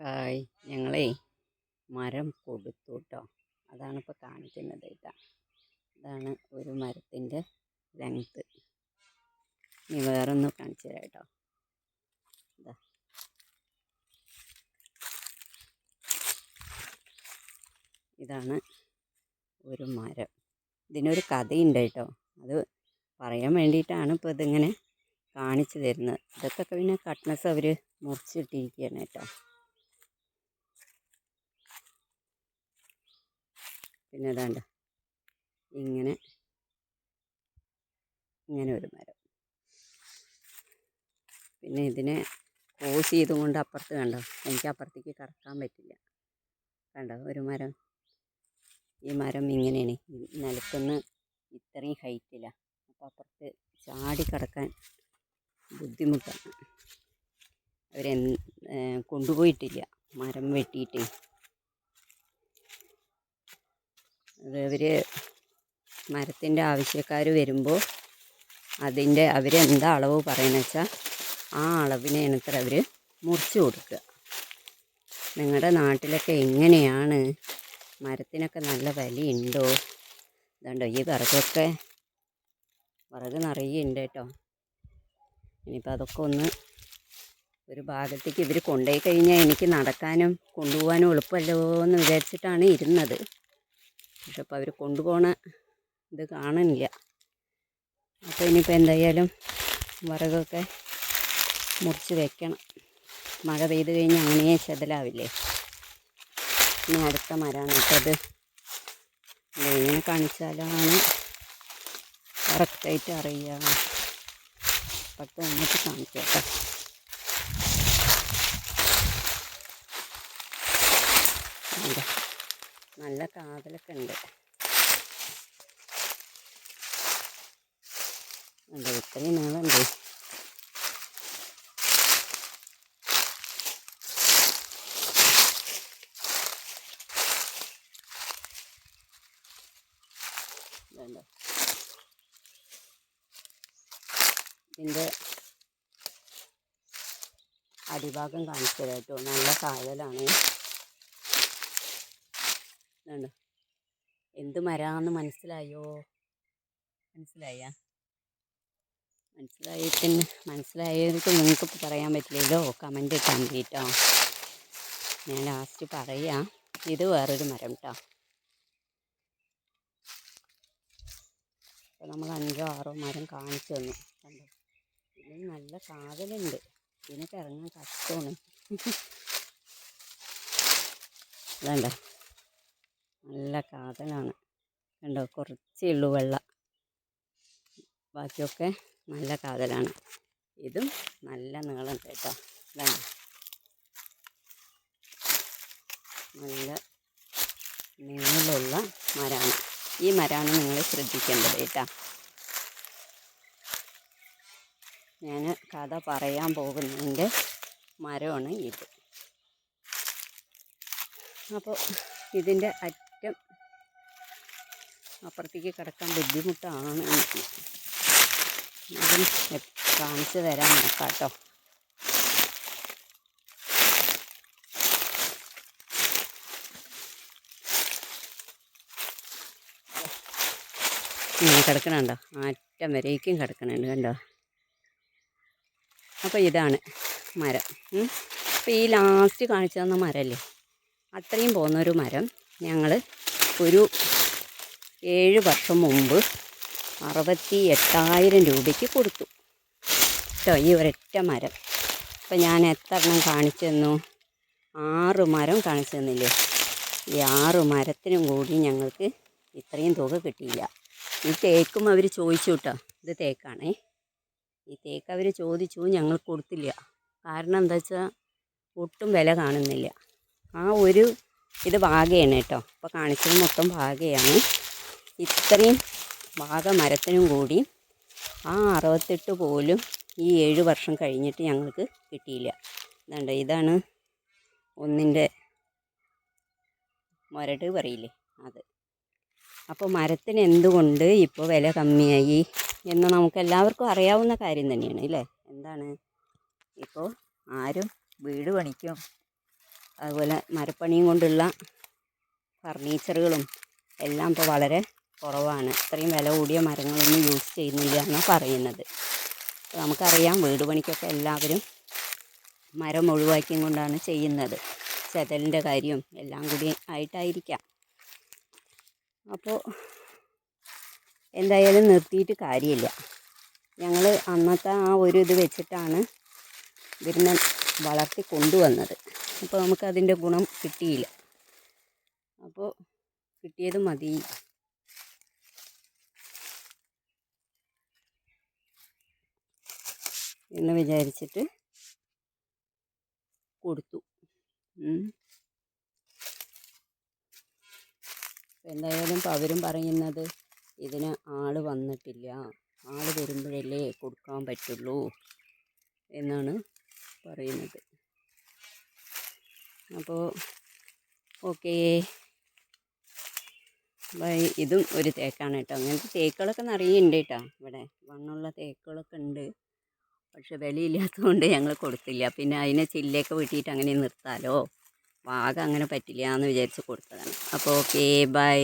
Hi ഞങ്ങളേ മരം കൊടുത്തു കേട്ടോ അതാണ് ഇപ്പോൾ കാണിക്കുന്നത് കേട്ടോ. ഇതാണ് ഒരു മരത്തിന്റെ ലെങ്ത്ത് ഇനി വേറൊന്ന് കാണിച്ചു തരാം കേട്ടോ. ഇതാ ഇതാണ് ഒരു മരം. ഇതിനൊരു കഥയുണ്ട് കേട്ടോ. അത് പറയാൻ വേണ്ടിയിട്ടാണ് ഇപ്പോൾ ഇതിങ്ങനെ കാണിച്ചു തരുന്നത്. ഇതൊക്കെ പിന്നെ കട്ട്നസ് അവർ മുറിച്ചിട്ടിരിക്കുകയാണ് കേട്ടോ. പിന്നെ ഇതാണ്ട് ഇങ്ങനെ ഇങ്ങനെ ഒരു മരം. പിന്നെ ഇതിനെ ക്രോസ് ചെയ്തും കൊണ്ട് അപ്പുറത്ത് കണ്ടോ? എനിക്ക് അപ്പുറത്തേക്ക് കടക്കാൻ പറ്റില്ല. കണ്ടോ? ഒരു മരം. ഈ മരം ഇങ്ങനെയാണ്. നിലത്തുനിന്ന് ഇത്രയും ഹൈറ്റിലാണ് അപ്പോൾ അപ്പുറത്ത് ചാടി കിടക്കാൻ ബുദ്ധിമുട്ടാണ്. അവരെ കൊണ്ടുപോയിട്ടില്ല. മരം വെട്ടിയിട്ട്. അവർ മരത്തിന്റെ ആവശ്യക്കാർ വരുമ്പോൾ അതിന്റെ അവരെന്താ അളവ് പറയുന്നത് വെച്ചാൽ ആ അളവിനാണ് ഇത്ര അവർ മുറിച്ച് കൊടുക്കുക. നിങ്ങളുടെ നാട്ടിലൊക്കെ എങ്ങനെയാണ്? മരത്തിനൊക്കെ നല്ല വിലയുണ്ടോ? ഇതുണ്ടോ ഈ വിറകൊക്കെ വിറക് നിറയെ ഉണ്ട് കേട്ടോ. ഇനിയിപ്പോൾ അതൊക്കെ ഒന്ന് ഒരു ഭാഗത്തേക്ക് ഇവർ കൊണ്ടുപോയി കഴിഞ്ഞാൽ എനിക്ക് നടക്കാനും കൊണ്ടുപോകാനും എളുപ്പമല്ലോ എന്ന് വിചാരിച്ചിട്ടാണ് ഇരുന്നത്. പക്ഷെ അപ്പോൾ അവർ കൊണ്ടുപോകണ ഇത് കാണുന്നില്ല അപ്പോൾ ഇനിയിപ്പോൾ എന്തായാലും വിറകൊക്കെ മുറിച്ച് വെക്കണം. മഴ പെയ്ത് കഴിഞ്ഞാൽ അങ്ങനെ ചെതലാവില്ലേ? ഇനി അടുത്ത മരമാണ് കേട്ടത് ഇങ്ങനെ കാണിച്ചാലാണ് കറക്റ്റായിട്ട് അറിയുക പത്ത് നമുക്ക് കേട്ടോ ഇതാ, നല്ല കാതലൊക്കെ ഉണ്ട്. ഇത്രയും ഇതുണ്ട്? ഇതിന്റെ അടിഭാഗം കാണിച്ചു തരാം കേട്ടോ. നല്ല കായലാണ്. ഇതുണ്ട് എന്ത് മരാന്ന് മനസ്സിലായോ? മനസ്സിലായ? മനസ്സിലായി പിന്നെ മനസ്സിലായവർക്ക് നിങ്ങൾക്ക് പറയാൻ പറ്റില്ലല്ലോ കമന്റ് ഇട്ടാൽ മതി കേട്ടോ. ഞാൻ ലാസ്റ്റ് പറയാം. ഇത് വേറൊരു മരം കേട്ടോ അപ്പോൾ നമ്മൾ അഞ്ചോ ആറോ മരം കാണിച്ചു തന്നു. കണ്ടോ? ഇതിന് നല്ല കാതലുണ്ട് ഇതിനൊക്കെ ഇറങ്ങാൻ കഷ്ടമാണ്. വേണ്ട നല്ല കാതലാണ്. കണ്ടോ? കുറച്ചേ ഉള്ളൂ വെള്ളം. ബാക്കിയൊക്കെ നല്ല കാതലാണ്. ഇതും നല്ല നീളമുണ്ട് കേട്ടോ. ഇതാണ് നല്ല നീളമുള്ള മരമാണ് ഈ മരമാണ് നിങ്ങൾ ശ്രദ്ധിക്കേണ്ടത് കേട്ടോ. ഞാൻ കഥ പറയാൻ പോകുന്നതിന്റെ മരമാണ് ഇത്. അപ്പോൾ ഇതിന്റെ അറ്റം അപ്പുറത്തേക്ക് കിടക്കാൻ ബുദ്ധിമുട്ടാണ് എനിക്ക്. അതും കാണിച്ചു തരാൻ നോക്കാം കേട്ടോ കിടക്കണുണ്ടോ? അറ്റം വരേക്കും കിടക്കണുണ്ട് കണ്ടോ? അപ്പോൾ ഇതാണ് മരം. അപ്പോൾ ഈ ലാസ്റ്റ് കാണിച്ചു തന്ന മരമല്ലേ അത്രയും പോകുന്നൊരു മരം ഞങ്ങൾ ഒരു ഏഴ് വർഷം മുമ്പ് അറുപത്തി എട്ടായിരം രൂപയ്ക്ക് കൊടുത്തു. കേട്ടോ ഈ ഒരൊറ്റ മരം. അപ്പം ഞാൻ എത്ര എണ്ണം കാണിച്ചു തന്നു? ആറ് മരം കാണിച്ചു തന്നില്ലേ? ഈ ആറ് മരത്തിനും കൂടി ഞങ്ങൾക്ക് ഇത്രയും തുക കിട്ടിയില്ല. ഈ തേക്കും അവർ ചോദിച്ചു കേട്ടോ ഇത് തേക്കാണേ. ഈ തേക്ക് അവർ ചോദിച്ചു ഞങ്ങൾ കൊടുത്തില്ല. കാരണം എന്താ വെച്ചാൽ ഒട്ടും വില കാണുന്നില്ല. ആ ഒരു ഇത് ഭാഗയാണ് കേട്ടോ അപ്പോൾ കാണിച്ചത് മൊത്തം വാഗയാണ് ഇത്രയും വാഗ മരത്തിനും കൂടി ആ അറുപത്തെട്ട് പോലും ഈ ഏഴ് വർഷം കഴിഞ്ഞിട്ട് ഞങ്ങൾക്ക് കിട്ടിയില്ല. ഇതുണ്ട് ഇതാണ് ഒന്നിന്റെ മുരട് പറയില്ലേ അത്. അപ്പോൾ മരത്തിന് എന്തുകൊണ്ട് ഇപ്പോൾ വില കമ്മിയായി എന്ന് നമുക്ക് എല്ലാവർക്കും അറിയാവുന്ന കാര്യം തന്നെയാണ് അല്ലേ? എന്താണ്? ഇപ്പോൾ ആരും വീട് പണിക്കും അതുപോലെ മരപ്പണിയും കൊണ്ടുള്ള ഫർണിച്ചറുകളും എല്ലാം ഇപ്പോൾ വളരെ കുറവാണ്. ഇത്രയും വില കൂടിയ മരങ്ങളൊന്നും യൂസ് ചെയ്യുന്നില്ല എന്നാണ് പറയുന്നത്. നമുക്കറിയാം വീട് പണിക്കൊക്കെ എല്ലാവരും മരം ഒഴിവാക്കിയും കൊണ്ടാണ് ചെയ്യുന്നത്. ചെതലിന്റെ കാര്യം എല്ലാം കൂടി ആയിട്ടായിരിക്കാം. അപ്പോൾ എന്തായാലും നിർത്തിയിട്ട് കാര്യമില്ല. ഞങ്ങൾ അന്നത്തെ ആ ഒരു ഇത് വെച്ചിട്ടാണ് ഇതിനെ വളർത്തി കൊണ്ടുവന്നത്. അപ്പോൾ നമുക്കതിന്റെ ഗുണം കിട്ടിയില്ല. അപ്പോൾ കിട്ടിയത് മതി. എന്ന് വിചാരിച്ചിട്ട് കൊടുത്തു. എന്തായാലും അവരും പറയുന്നത് ഇതിന് ആൾ വന്നിട്ടില്ല. ആൾ വരുമ്പോഴല്ലേ കൊടുക്കാൻ പറ്റുള്ളൂ എന്നാണ് പറയുന്നത്. അപ്പോൾ ഓക്കേ. ഇതും ഒരു തേക്കാണ് കേട്ടോ. അങ്ങനത്തെ തേക്കുകളൊക്കെ നിറയെ ഉണ്ട് കേട്ടോ ഇവിടെ. വണ്ണമുള്ള തേക്കുകളൊക്കെ ഉണ്ട്. പക്ഷെ വിലയില്ലാത്തതുകൊണ്ട് ഞങ്ങൾ കൊടുത്തില്ല. പിന്നെ അതിനെ ചില്ലയൊക്കെ വെട്ടിയിട്ട് അങ്ങനെ നിർത്താലോ? വാഗ അങ്ങനെ പറ്റില്ല എന്ന് വിചാരിച്ച് കൊടുത്തതാണ്. അപ്പോൾ ഓക്കേ ബൈ